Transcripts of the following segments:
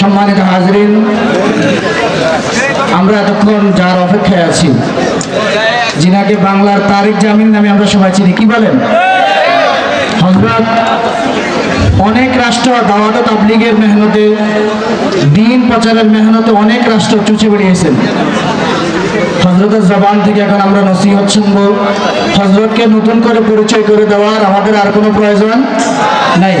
সম্মানিত হাজরিন, আমরা এতক্ষণ যার অপেক্ষায় আছি, যিনাকে বাংলার তারিক জামিন নামে আমরা সবাই চিনি, কি বলেন? হজরত অনেক রাষ্ট্র দাওয়াত তাবলিগের মেহনতে, দিন প্রচারের মেহনতে অনেক রাষ্ট্র চুচে বেরিয়েছেন হজরতের জবান থেকে এখন আমরা নসিহত শুনব। হজরতকে নতুন করে পরিচয় করে দেওয়ার আমাদের আর কোনো প্রয়োজন নাই।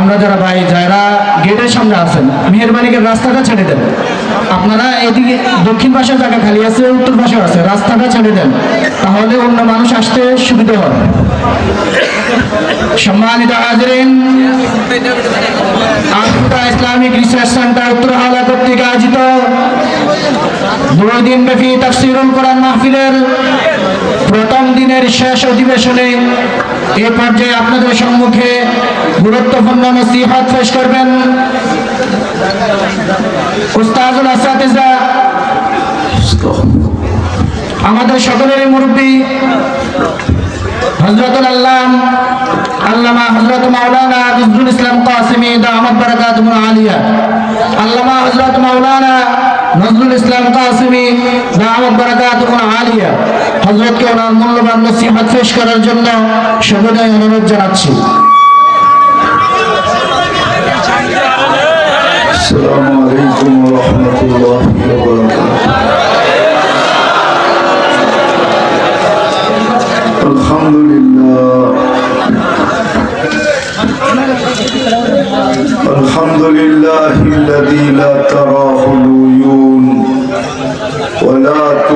আমরা যারা ভাই, যারা গেটের সামনে আছেন মেহরবানি করে রাস্তাটা ছেড়ে দেন। আপনারা এদিকে দক্ষিণ পাশে জায়গা খালি আছে, উত্তর পাশে আছে, রাস্তাটা ছেড়ে দেন। তাহলে অন্য মানুষ আসতে সুবিধা হয়। সম্মানিত হাজরিন, আফ্রিকা ইসলামিক রিসার্চ সেন্টার উত্তরহালা কর্তৃক আয়োজিত দুই দিন ব্যাপী তাফসিরুল কোরআন মাহফিলের প্রথম দিনের শেষ অধিবেশনে এ পর্যায়ে আপনাদের সম্মুখে গুরুত্বপূর্ণ নসিহত পেশ করবেন। উস্তাজুল আসাতিজা, আমাদের সকলেরই মুরব্বী হজরতুল আল্লাহ আল্লামা হজরত মাওলানা নজরুল ইসলাম কাসিমি দামদ বারাকাত আলিয়া, আল্লামা হজরত মাওলানা নজরুল ইসলাম কাসিমি দামদ বারাকাত আলিয়া হজরতকে ওনার মূল্যবান নসিহত পেশ করার জন্য সকলে অনুরোধ জানাচ্ছি السلام عليكم ورحمة الله وبركاته الحمد لله الحمد لله الذي لا تراه العيون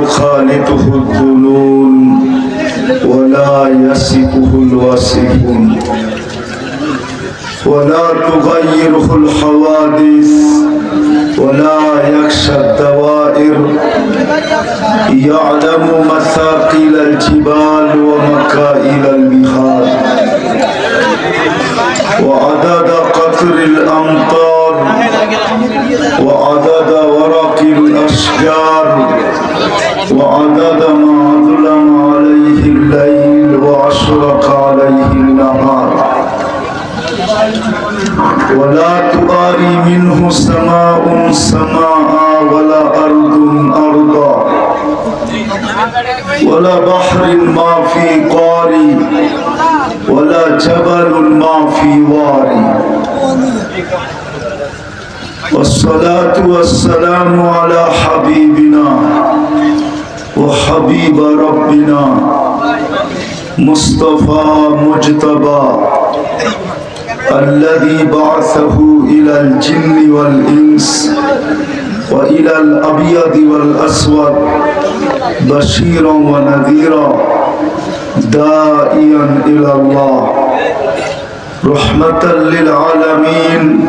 ولا تخالطه الظنون ولا يصفه الواصفون ولا تغيره الحوادث ولا يخشى الدوائر. يعلم مثاقيل الجبال والسلام على حبيبنا وحبيب ربنا مصطفى مجتبى الذي بعثه إلى الجن والإنس وإلى الأبيض والأسود بشيرا ونذيرا داعيا إلى الله. رحمة للعالمين.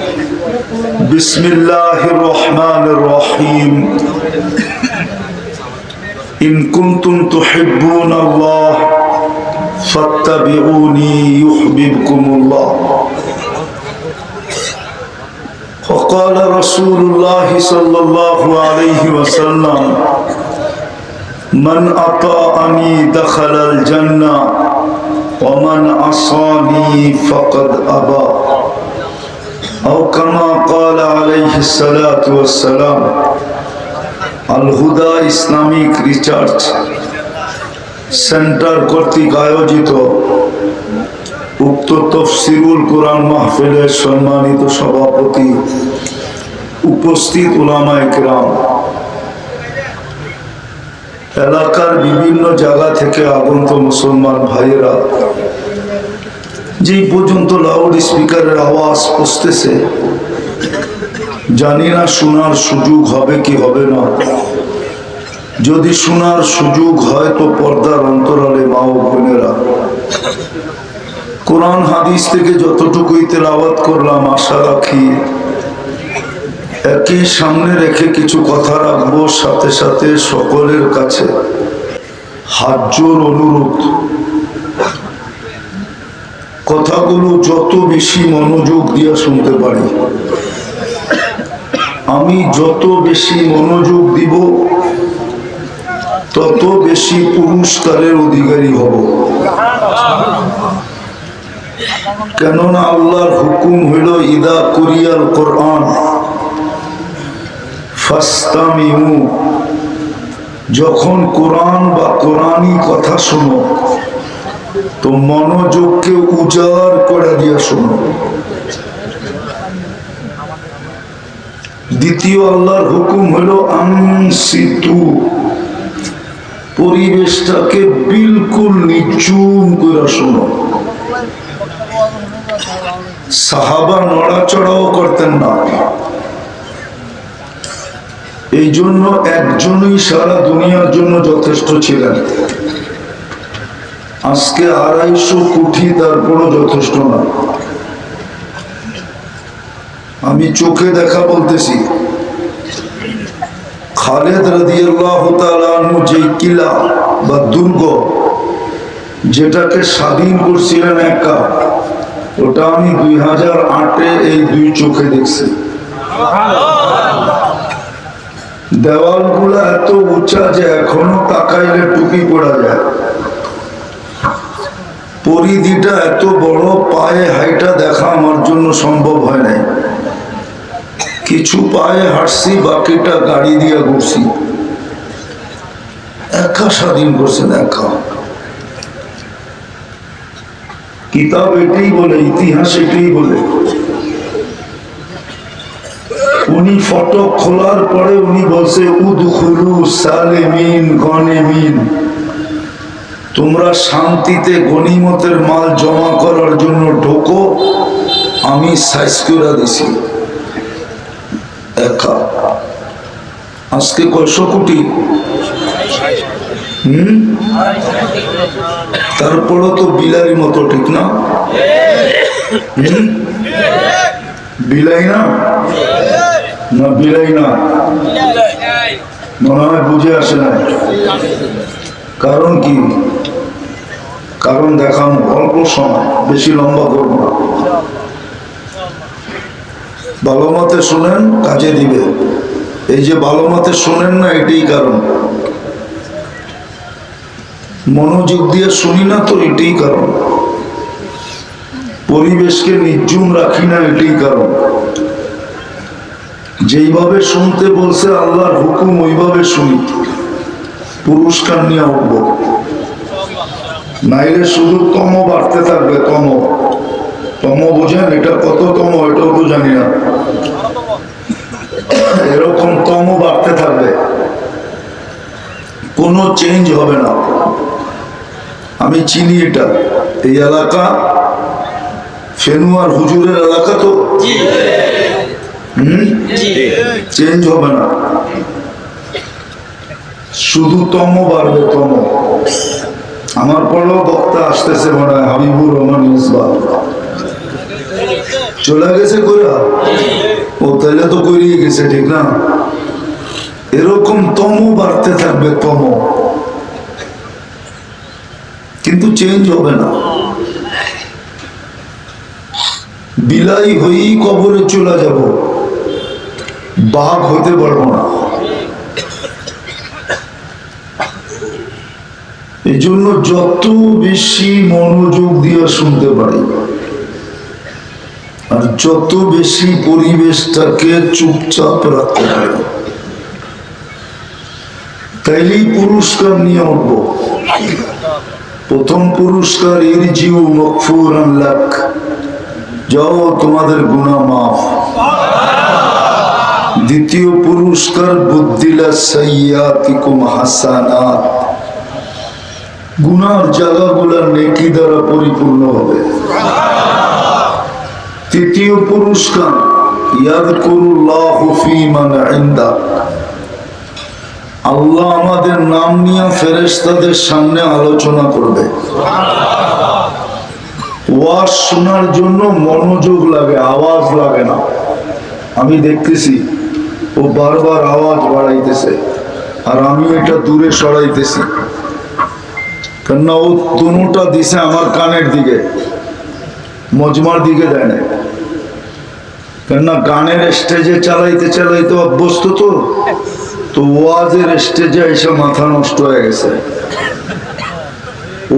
بسم الله الرحمن الرحيم. إن كنتم تحبون الله فاتبعوني يحببكم الله. وقال رسول الله صلى الله عليه وسلم من أطاعني دخل الجنة ومن عصاني فقد أبى. أو كما قال عليه الصلاة والسلام الهدى ইসলামিক রিসার্চ সেন্টার কর্তৃক আয়োজিত উক্ত তফসিরুল কোরআন মাহফিলের সম্মানিত সভাপতি উপস্থিত ওলামায় গ্রাম এলাকার বিভিন্ন জায়গা থেকে আগন্ত মুসলমান ভাইয়েরা যে পর্যন্ত লাউড স্পিকারের আওয়াজ পৌঁছতেছে জানি না শোনার সুযোগ হবে কি হবে না। যদি শোনার সুযোগ হয় তো পর্দার অন্তরালে মা ও বোনেরা। কোরআন হাদিস থেকে যতটুকুই তেলাওয়াত করলাম, আশা রাখি একই সামনে রেখে কিছু কথা রাখব, সাথে সাথে সকলের কাছে হাজ্যর অনুরোধ। কথাগুলো যত বেশি মনোযোগ দিয়ে শুনতে পারি। আমি যত বেশি মনোযোগ দিব, তত বেশি পুরস্কারের অধিকারী হব। কেননা আল্লাহর হুকুম হইল, ইদা কুরিয়াল কোরআন যখন কোরআন বা কোরআনই কথা শোনো তো মনোযোগকে উজাড় করে দিয়ে শোনো। দ্বিতীয় আল্লাহর হুকুম হলো আংসিতু পরিবেশটাকে বিলকুল নিচুম করে শোনো। সাহাবা নড়াচড়াও করতেন না। এই জন্য একজনই সারা দুনিয়ার জন্য যথেষ্ট ছিলেন। আজকে আড়াইশো কোটি তারপরও যথেষ্ট না। আমি চোখে দেখা বলতেছি, খালেদ রাদিয়াল্লাহু যে কিলা বা দুর্গ, যেটাকে স্বাধীন করছিলেন একা ওটা আমি দুই হাজার আটে এই দুই চোখে দেখছি। দেওয়ালগুলো এত উঁচা যে এখনও তাকাইলে টুপি পড়া যায়। পরিধিটা এত বড়, পায়ে হাইটা দেখা আমার জন্য সম্ভব হয় নাই। কিছু পায়ে হাঁটছি, বাকিটা গাড়ি দিয়ে ঘুরছি। একা স্বাধীন করছেন, একা। কিতাব এটাই বলে, ইতিহাস এটাই বলে। উনি ফটক খোলার পরে উনি বলছে, উদখুলু সালেমিন গনেমিন। তোমরা শান্তিতে গনিমতের মাল জমা করার জন্য ঢোকো, আমি সাইজ করে দিছি। একা আজকে কয়শো কোটি? হুম? তারপরও তো বিলারি মতো, ঠিক না? বিলাই না? না বিলাই না। মনে হয় বুঝে আসে না কারণ কি? কারণ দেখানো অল্প সময়, বেশি লম্বা করব না। ভালো মতে শোনেন, কাজে দিবে। এই যে ভালো মতে শোনেন না, এটাই কারণ। মনোযোগ দিয়ে শুনি না তো, এটাই কারণ। পরিবেশকে নির্জুম রাখি না, এটাই কারণ। যেইভাবে শুনতে বলছে, আল্লাহর হুকুম ওইভাবে শুনি। পুরস্কার নিয়ে উঠবো নাইলে শুধু তম বাড়তে থাকবে তম। তম বোঝেন এটা কত তম এটাও তো জানি না। এরকম তম বাড়তে থাকবে কোনো চেঞ্জ হবে না। আমি চিনি এটা এই এলাকা ফেনুয়ার হুজুরের এলাকা তো? হুম? চেঞ্জ হবে না। শুধু তম বাড়বে তম। আমার পরেও বক্তা আসতেছে মনে হয়, হাবিবুর রহমান মিসবা চলে গেছে কইরা? ও তাহলে তো করিয়ে গেছে, ঠিক না? এরকম তম বাড়তে থাকবে তম কিন্তু চেঞ্জ হবে না। বিলাই হয়েই কবরে চলে যাব। বাঘ হতে পারব না। এই জন্য যত বেশি মনোযোগ দিয়ে শুনতে পারি, আর যত বেশি পরিবেশটাকে চুপচাপ রাখতে পারি, তাইলেই পুরস্কার নিয়ে উঠবো। প্রথম পুরস্কার এর জিউ মকফুর লাখ যাও, তোমাদের গুণা মাফ। দ্বিতীয় পুরস্কার বুদ্দিলা সাইয়াতিকুম হাসানাত। গুনার জায়গাগুলা নেকি দ্বারা পরিপূর্ণ হবে। তৃতীয় পুরস্কার আল্লাহ আমাদের নাম নিয়ে ফেরেশতাদের সামনে আলোচনা করবে। ওয়াজ শোনার জন্য মনোযোগ লাগে, আওয়াজ লাগে না। আমি দেখতেছি, ও বারবার আওয়াজ বাড়াইতেছে, আর আমি এটা দূরে সরাইতেছি। কেননা ও দুটা দিছে আমার কানের দিকে। মজমার দিকে দেয় না কেননা গানের স্টেজে চালাইতে চালাইতে অভ্যস্ত তো। তো ওয়াজের স্টেজে এসে মাথা নষ্ট হয়ে গেছে।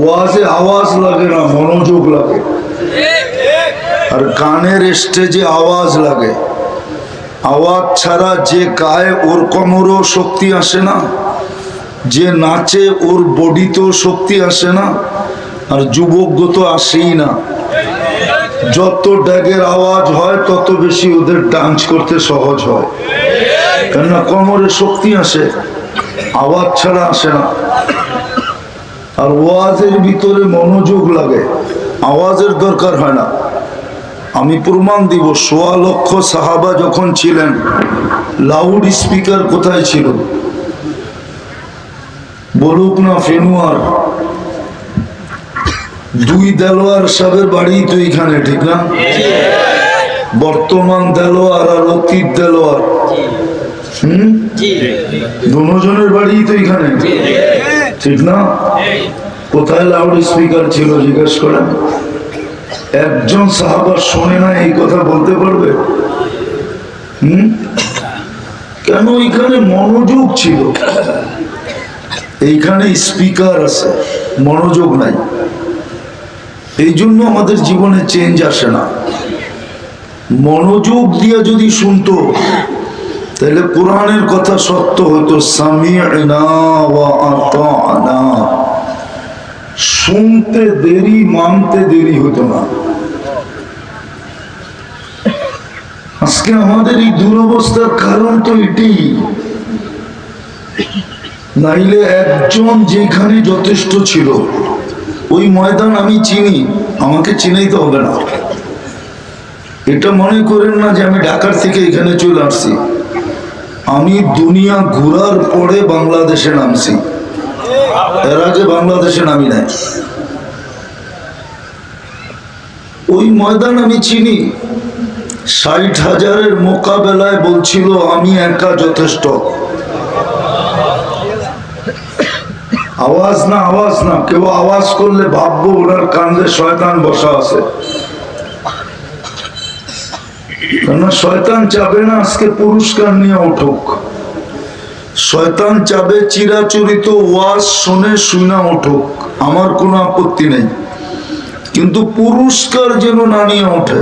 ওয়াজে আওয়াজ লাগে না, মনোযোগ লাগে। আর গানের স্টেজে আওয়াজ লাগে। আওয়াজ ছাড়া যে গায়ে ওর কোমরও শক্তি আসে না। যে নাচে ওর বডিতেও শক্তি আসে না, আর যুবক তো আসেই না। যত ড্যাগের আওয়াজ হয়, তত বেশি ওদের ডান্স করতে সহজ হয়। কেননা কোমরে শক্তি আসে, আওয়াজ ছাড়া আসে না। আর ওয়াজের ভিতরে মনোযোগ লাগে, আওয়াজের দরকার হয় না। আমি প্রমাণ দিব, সোয়া লক্ষ সাহাবা যখন ছিলেন লাউড স্পিকার কোথায় ছিল? বলুক না ফেনুয়ার। দুই দেলোয়ার সাহেবের বাড়ি তো এখানে, ঠিক না? বর্তমান দেলোয়ার আর অতীত দেলোয়ার। হুম? দুজনের বাড়ি তো এখানে। ঠিক না? কোথায় লাউড স্পিকার ছিল, জিজ্ঞেস করেন? একজন সাহাবা শোনে না, এই কথা বলতে পারবে? হুম? কেন এখানে মনোযোগ ছিল? এইখানে স্পিকার আছে, মনোযোগ নাই। এই জন্য আমাদের জীবনে চেঞ্জ আসে না। মনোযোগ দিয়ে যদি শুনতো, তাহলে কোরআনের কথা সত্য হতো শুনতে দেরি, মানতে দেরি হতো না। আজকে আমাদের এই দুরবস্থার কারণ তো এটাই। নাইলে একজন যেখানে যথেষ্ট ছিল, ওই ময়দান আমি চিনি, আমাকে চিনাইতে হবে না। এটা মনে করেন না যে আমি ঢাকার থেকে এখানে চলে আসছি। আমি দুনিয়া ঘোরার পরে বাংলাদেশে নামছি। এর আগে বাংলাদেশে নামি নাই। ওই ময়দান আমি চিনি। ষাট হাজারের মোকাবেলায় বলছিল, আমি একা যথেষ্ট। আওয়াজ না আওয়াজ না। কেউ আওয়াজ করলে ভাববো ওনার কান্দে শয়তান বসা আছে। কেননা শয়তান চাবে না আজকে পুরস্কার নিয়ে উঠুক। শয়তান চাবে চিরাচরিত ওয়াজ শুনে শুনা উঠুক। আমার কোনো আপত্তি নেই। কিন্তু পুরস্কার যেন না নিয়ে ওঠে।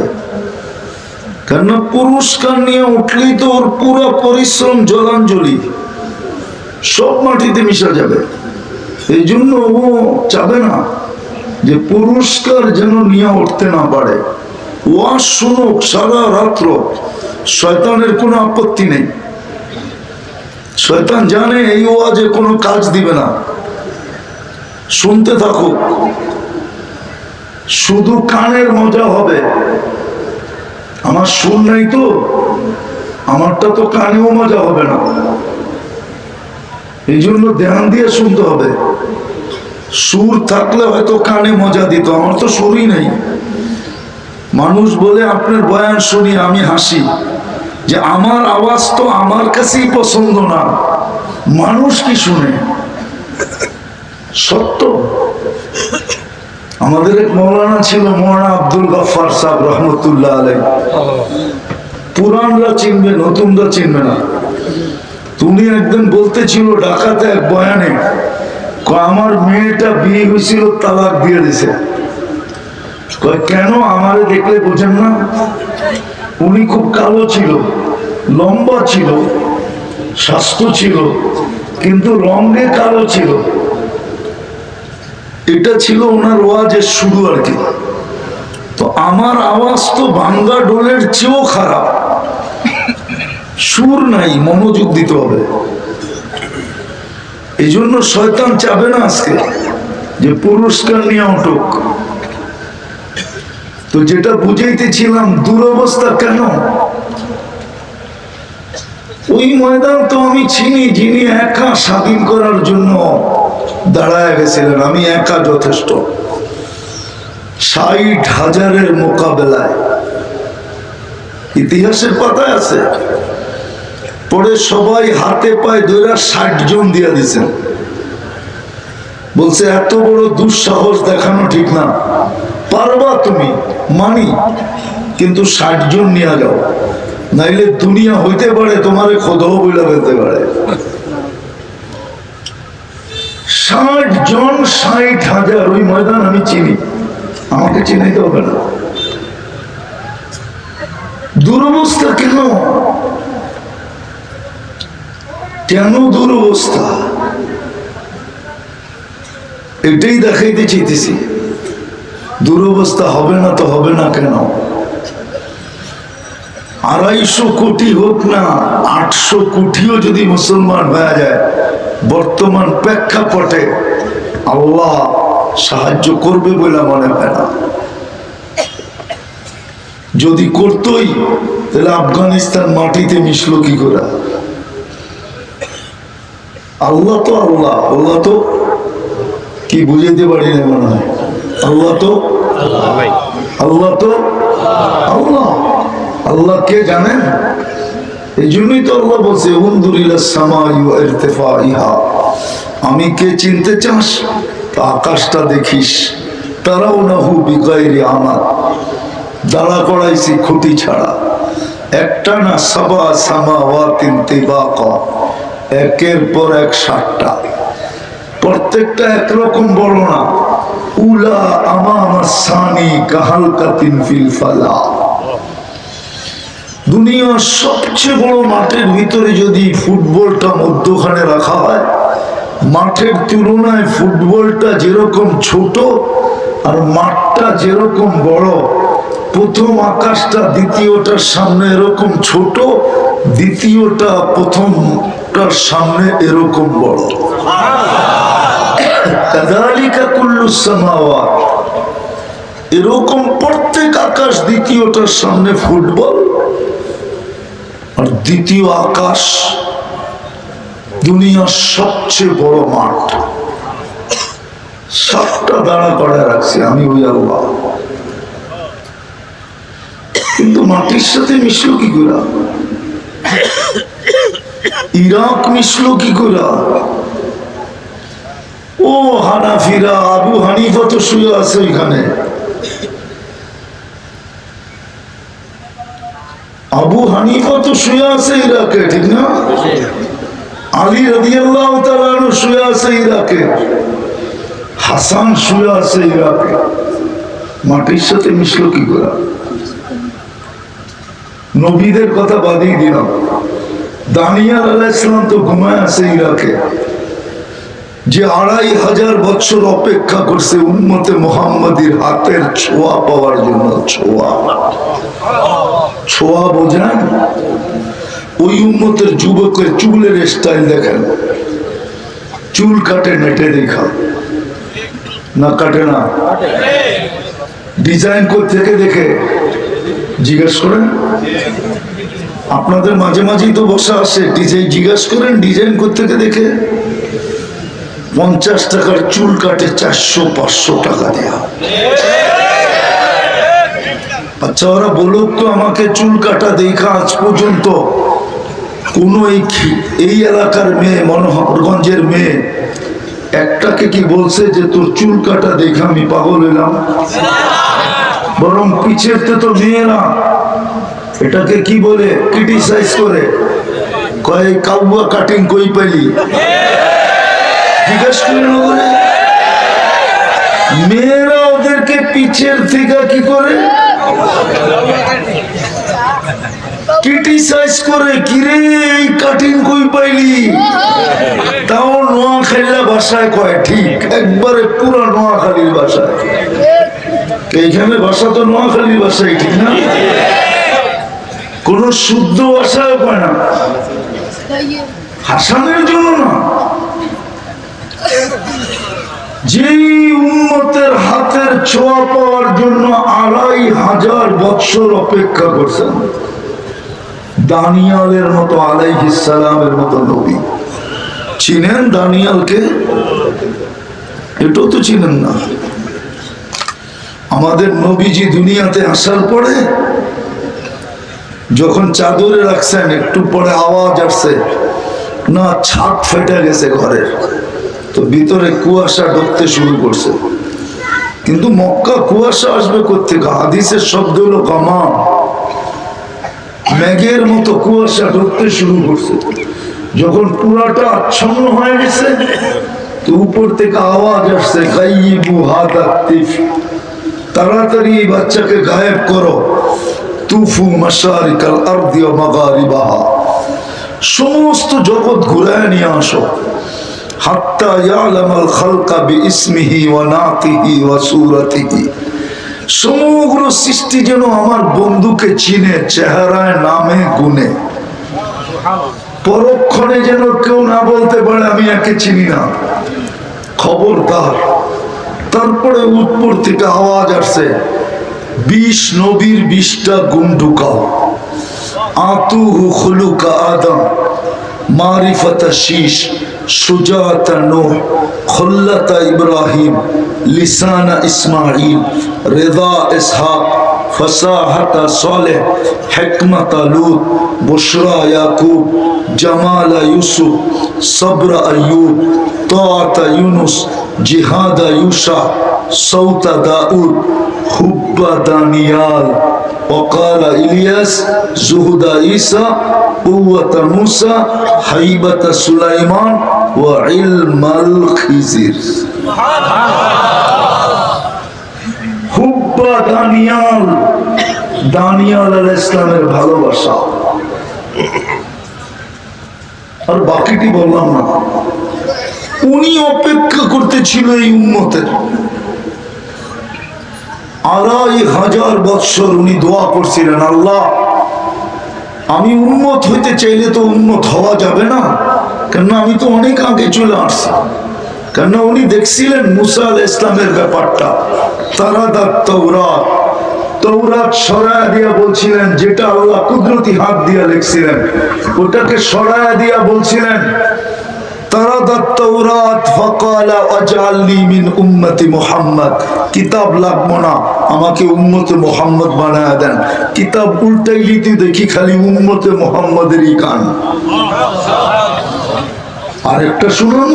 কেননা পুরস্কার নিয়ে উঠলেই তো ওর পুরো পরিশ্রম জলাঞ্জলি। সব মাটিতে মিশা যাবে। এই জন্য ও চাবে না যে পুরস্কার যেন নিয়ে উঠতে না পারে। ওয়াজ শুনুক, সারা রাত্র শয়তানের কোনো আপত্তি নেই। শয়তান জানে এই ওয়াজে কোনো কাজ দিবে না। শুনতে থাকুক। শুধু কানের মজা হবে। আমার সুর নাই তো। আমারটা তো কানেও মজা হবে না। এই জন্য ধ্যান দিয়ে শুনতে হবে। সুর থাকলে হয়তো কানে মজা দিত আমার তো সুরই নেই। মানুষ বলে আপনার বয়ান শুনি আমি হাসি। যে আমার আওয়াজ তো আমার কাছেই পছন্দ না। মানুষ কি শুনে? সত্য। আমাদের এক মৌলানা ছিল মৌলানা আব্দুল গফার সাহেব রহমতুল্লাহ আলাই পুরানরা চিনবে নতুনরা চিনবে না। তুমি একদিন বলতেছিল ঢাকাতে এক বয়ানে আমার মেয়েটা বিয়ে হয়েছিল, তালাক দিয়ে দিছে। কেন আমারে দেখলে বোঝেন না? উনি খুব কালো ছিল, লম্বা ছিল, স্বাস্থ্য ছিল, কিন্তু রঙে কালো ছিল। এটা ছিল ওনার ওয়াজের শুরু আর কি। তো আমার আওয়াজ তো ভাঙ্গা ডোলের চেয়েও খারাপ। সুর নাই, মনোযোগ দিতে হবে। এই জন্য শয়তান চাবে না আজকে যে পুরস্কার নিয়ে উঠুক। তো যেটা বুঝাইতেছিলাম, দুরবস্থা কেন? ওই ময়দান তো আমি চিনি, যিনি একা স্বাধীন করার জন্য দাঁড়ায় গেছিলেন, আমি একা যথেষ্ট। ষাট হাজারের মোকাবেলায়। ইতিহাসের পাতায় আছে। পরে সবাই হাতে পায়ে ধরে ষাট জন দিয়ে দিছেন। বলছে, এত বড় দুঃসাহস দেখানো ঠিক না। পারবা তুমি, মানি, কিন্তু ষাট জন নিয়ে যাও। নাইলে দুনিয়া হইতে পারে, তোমারে খোদাও বইলা ফেলতে পারে। ষাট জন, ষাট হাজার, ওই ময়দান আমি চিনি। আমাকে চিনাইতে হবে না। দুরবস্থা কেন? কেন দুরবস্থা এটাই দেখাইতে চাইতেছি। দুরবস্থা হবে না তো হবে না কেন? আড়াইশো কোটি হোক না, আটশো কোটিও যদি মুসলমান হয়ে যায়, বর্তমান প্রেক্ষাপটে আল্লাহ সাহায্য করবে বলে মনে হয় না। যদি করতই, তাহলে আফগানিস্তান মাটিতে মিশলো কি করে? আল্লাহ তো আল্লাহ আল্লাহ তো কি বুঝাইতে পারি না মনে হয়। আল্লাহ তো আল্লাহ তো আল্লাহ। আল্লাহ কে জানেন? এই জন্যই তো আল্লাহ বলছে ইরতিফাইহা। আমি কে চিনতে চাস? তা আকাশটা দেখিস। তারাও না হু বিগাইরি আমার দাঁড়া করাইছি খুঁটি ছাড়া। একটা না সাবা সামা ওয়া তিন একের পর এক সাতটা। প্রত্যেকটা একরকম বড় না। উলা আমাম সানি কাহালকাতিন ফিল ফালা। দুনিয়ার সবচেয়ে বড় মাঠের ভিতরে যদি ফুটবলটা মধ্যখানে রাখা হয়, মাঠের তুলনায় ফুটবলটা যেরকম ছোট আর মাঠটা যেরকম বড়, প্রথম আকাশটা, দ্বিতীয়টার সামনে এরকম ছোট, দ্বিতীয়টা প্রথমটার সামনে এরকম বড়। এরকম প্রত্যেক আকাশ দ্বিতীয়টার সামনে ফুটবল। আর দ্বিতীয় আকাশ দুনিয়ার সবচেয়ে বড় মাঠ। সবটা দাঁড়া করে রাখছি আমি ওই আল্লাহ কিন্তু মাটির সাথে মিশলো কি করে? ইরাক মিশলো কি করে? ও হানাফিরা, আবু হানিফা তো শুয়ে আছে ওইখানে। আবু হানিফা তো শুয়ে আছে ইরাকে, ঠিক না? আলী রাদিয়াল্লাহু তাআলা আনহু শুয়ে আছে ইরাকে। হাসান শুয়ে আছে ইরাকে। মাটির সাথে মিশলো কি করে? নবীদের কথা বাদিয়ে দিলাম। দানিয়াল আলাইহিস সালাম তো ঘুমায় আছে ইরাকে। যে আড়াই হাজার বছর অপেক্ষা করছে উন্মতে মোহাম্মদীর হাতের ছোঁয়া পাওয়ার জন্য ছোঁয়া। ছোঁয়া বোঝেন? ওই উন্মতের যুবকের চুলের স্টাইল দেখেন। চুল কাটে নেটে দেখা না কাটে না? ডিজাইন থেকে দেখে? জিজ্ঞেস করেন। আপনাদের মাঝে মাঝেই তো বসা আসে। ডিজাইন জিজ্ঞেস করেন, ডিজাইন থেকে দেখে? পঞ্চাশ টাকার চুল কাটে চারশো, পাঁচশো টাকা দেয়া। আচ্ছা ওরা বলুক তো আমাকে চুল কাটা দেখা আজ পর্যন্ত কোন এই এলাকার মেয়ে, মনোহরগঞ্জের মেয়ে, একটাকে কি বলছে যে তোর চুল কাটা দেখা আমি পাগল হইলাম? বরং পিছের তো মেয়েরা এটাকে কি বলে? ক্রিটিসাইজ করে। কয় কাউয়া কাটিং কই পাইলি? জিজ্ঞেস ওগুলো মেয়েরা ওদেরকে পিছের থেকে কি করে? ক্রিটিসাইজ করে, কিরে, এই কাটিং কই পাইলি? তাও নোয়া খাইলা ভাষায় কয়, ঠিক, একবারে পুরো নোয়াখালীর ভাষায়। এইখানে ভাষা তো নোয়াখালীর ভাষায়, ঠিক না? কোন শুদ্ধ ভাষায় কয় না। হাসানের জন্য না। যেই উন্মতের হাতের ছোঁয়া পাওয়ার জন্য আড়াই হাজার বৎসর অপেক্ষা করছেন, দানিয়ালের মতো আলাইহিসালামের মতো নবী। চিনেন দানিয়ালকে? এটাও তো চিনেন না। আমাদের নবীজি দুনিয়াতে আসার পরে যখন চাদরে রাখছেন, একটু পরে আওয়াজ আসছে। না, ছাদ ফেটে গেছে ঘরের। তো ভিতরে কুয়াশা ঢুকতে শুরু করছে। কিন্তু মক্কা কুয়াশা আসবে কোথেকে হাদিসের শব্দ হলো কামা মেঘের মতো কুয়াশা ঢুকতে শুরু করছে। যখন পুরাটা আচ্ছন্ন হয়ে গেছে, তো উপর থেকে আওয়াজ আসছে তিফ। তাড়াতাড়ি এই বাচ্চাকে গায়েব করো। তুফু মাগারিবাহা। সমস্ত জগৎ ঘুরায় নিয়ে আসো। হাত্তা ইয়ালামাল সমগ্র সৃষ্টি যেন আমার বন্ধুকে চিনে, চেহারায়, নামে, গুণে। পরক্ষণে যেন কেউ না বলতে পারে, আমি একে চিনি না। খবরদার। তারপরে উৎপর থেকে আওয়াজ আসছে বিষ নবীর বিষটা গুণ ঢুকাও আতুহু খুলুকা আদম। মারিফাতা শীষ, সুজাতা নূহ, খুল্লাতা ইব্রাহিম, লিসানা ইসমাইল রেদা ইসহাক, ফসাহাতা সালেহ, হিকমতা লূত, বুশরা ইয়াকুব, জামালা ইউসুফ, সবর আইয়ুব তাআতা ইউনুস, জিহাদা ইউসা সৌতা দাউদ হুব্বা দানিয়াল وقال إلياس زهد عيسى قوة موسى هيبة سليمان وعلم الخزر হুব্বা দানিয়াল দানিয়াল আল ইসলামের ভালোবাসা আর বাকিটি বললাম না উনি অপেক্ষা করতেছিল এই উন্মতের আড়াই হাজার বৎসর উনি দোয়া করছিলেন, আল্লাহ, আমি উন্মত হইতে চাইলে তো উন্মত হওয়া যাবে না। কেননা আমি তো অনেক আগে চলে আসছি। কেননা উনি দেখছিলেন মুসা ইসলামের ব্যাপারটা। তারা দার তৌরাত তৌরাত সরায়া দিয়া বলছিলেন, যেটা আল্লাহ কুদরতি হাত দিয়া লিখছিলেন, ওটাকে সরায়া দিয়া বলছিলেন তারাদাত কিতাব লাগবো না, আমাকে মুহাম্মদ বানায় দেন। কিতাব দেখি খালি মুহাম্মদেরই আরেকটা শুনুন।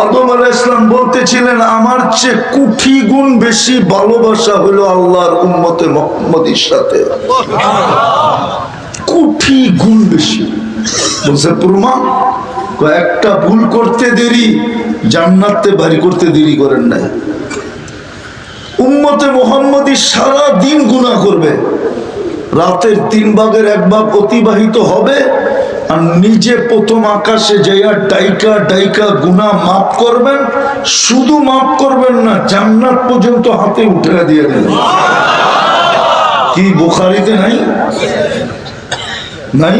আদম আলাইহিস ইসলাম বলতেছিলেন, আমার চেয়ে কুঠি গুণ বেশি ভালোবাসা হলো আল্লাহর উম্মতে মুহাম্মদের সাথে। কুঠি গুণ বেশি। বলছে, প্রমাণ? একটা ভুল করতে দেরি, জান্নাতে বাড়ি করতে দেরি করেন নাই। উম্মতে মোহাম্মদী সারা দিন গুণা করবে। রাতের তিন ভাগের এক ভাগ অতিবাহিত হবে, আর নিজে প্রথম আকাশে যাইয়া ডাইকা ডাইকা গুণা মাফ করবেন, শুধু মাফ করবেন না, জান্নাত পর্যন্ত হাতে উঠে দিয়ে দেবেন। কি, বোখারিতে নাই? নাই?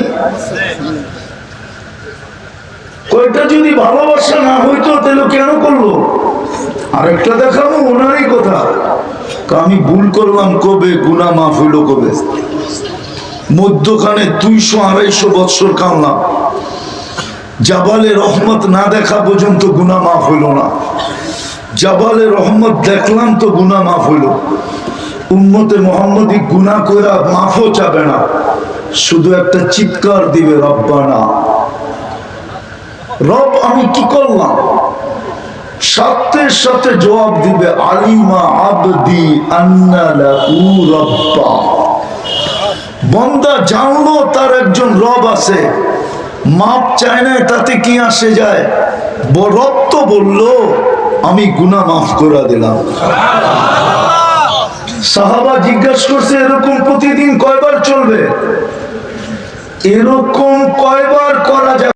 কয়টা যদি ভালোবাসা না হইতো, তাহলে কেন করল? আরেকটা দেখাবো, ওনারই কথা। আমি ভুল করলাম কবে? গুনা মাফ হইল কবে? মধ্যখানে দুইশো আড়াইশো বৎসর কামলাম জাবালে রহমত না দেখা পর্যন্ত গুনা মাফ হইল না। জাবালে রহমত দেখলাম তো গুনা মাফ হইল। উম্মতে মোহাম্মদী গুনা কইরা মাফও চাবে না। শুধু একটা চিৎকার দিবে, রব্বানা। রব, আমি কি করলাম? সাথে সাথে জবাব দিবে, আলিমা আবদি রব্বা। বন্দা জানলো তার একজন রব আছে। মাপ চায় না, তাতে কি আসে যায়? রব তো বলল, আমি গুনা মাফ করে দিলাম। সাহাবা জিজ্ঞাসা করছে, এরকম প্রতিদিন কয়বার চলবে? এরকম কয়বার করা যাবে